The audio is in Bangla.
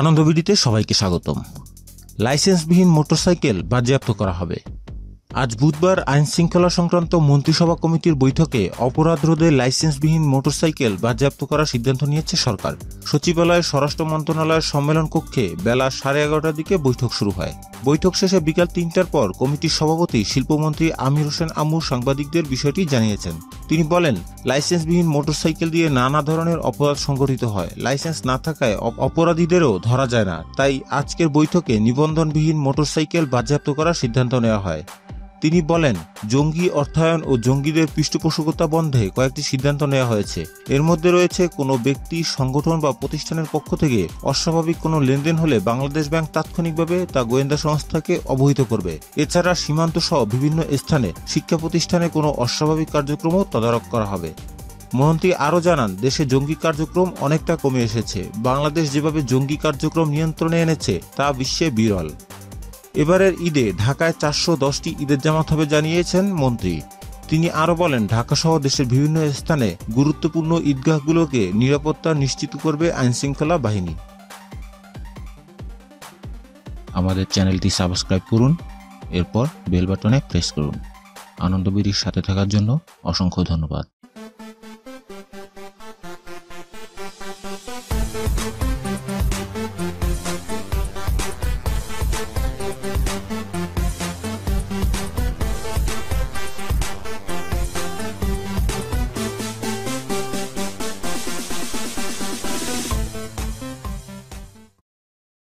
আনন্দবিডিতে সবাইকে স্বাগতম। লাইসেন্সবিহীন মোটরসাইকেল বাজেয়াপ্ত করা হবে। আজ বুধবার আইন শৃঙ্খলা সংক্রান্ত মন্ত্রিসভা কমিটির বৈঠকে অপরাধ রোধে লাইসেন্সবিহীন মোটরসাইকেল বাজেয়াপ্ত করার সিদ্ধান্ত নিয়েছে সরকার। সচিবালয়ের স্বরাষ্ট্র মন্ত্রণালয়ের সম্মেলন কক্ষে বেলা সাড়ে এগারোটার দিকে বৈঠক শুরু হয়। বৈঠক শেষে বিকাল তিনটার পর কমিটির সভাপতি শিল্পমন্ত্রী আমির হোসেন আমুর সাংবাদিকদের বিষয়টি জানিয়েছেন। তিনি বলেন, লাইসেন্সবিহীন মোটরসাইকেল দিয়ে নানা ধরনের অপরাধ সংঘটিত হয়। লাইসেন্স না থাকায় অপ- অপরাধীদেরও ধরা যায় না। তাই আজকের বৈঠকে নিবন্ধনবিহীন মোটরসাইকেল বাজেয়াপ্ত করার সিদ্ধান্ত নেওয়া হয়। তিনি বলেন, জঙ্গি অর্থায়ন ও জঙ্গিদের পৃষ্ঠপোষকতা বন্ধে কয়েকটি সিদ্ধান্ত নেওয়া হয়েছে। এর মধ্যে রয়েছে, কোনো ব্যক্তি, সংগঠন বা প্রতিষ্ঠানের পক্ষ থেকে অস্বাভাবিক কোনো লেনদেন হলে বাংলাদেশ ব্যাংক তাৎক্ষণিকভাবে তা গোয়েন্দা সংস্থাকে অবহিত করবে। এছাড়া সীমান্ত সহ বিভিন্ন স্থানে শিক্ষা প্রতিষ্ঠানে কোনো অস্বাভাবিক কার্যক্রমও তদারক করা হবে। মন্ত্রী আরও জানান, দেশে জঙ্গি কার্যক্রম অনেকটা কমে এসেছে। বাংলাদেশ যেভাবে জঙ্গি কার্যক্রম নিয়ন্ত্রণে এনেছে, তা বিশ্বে বিরল। এবারের ঈদে ঢাকায় চারশো দশটি ঈদের জামাত হবে জানিয়েছেন মন্ত্রী। তিনি আরও বলেন, ঢাকাসহ দেশের বিভিন্ন স্থানে গুরুত্বপূর্ণ ঈদগাহগুলোকে নিরাপত্তা নিশ্চিত করবে আইনশৃঙ্খলা বাহিনী। আমাদের চ্যানেলটি সাবস্ক্রাইব করুন, এরপর বেল বাটনে প্রেস করুন। আনন্দবিড়ির সাথে থাকার জন্য অসংখ্য ধন্যবাদ।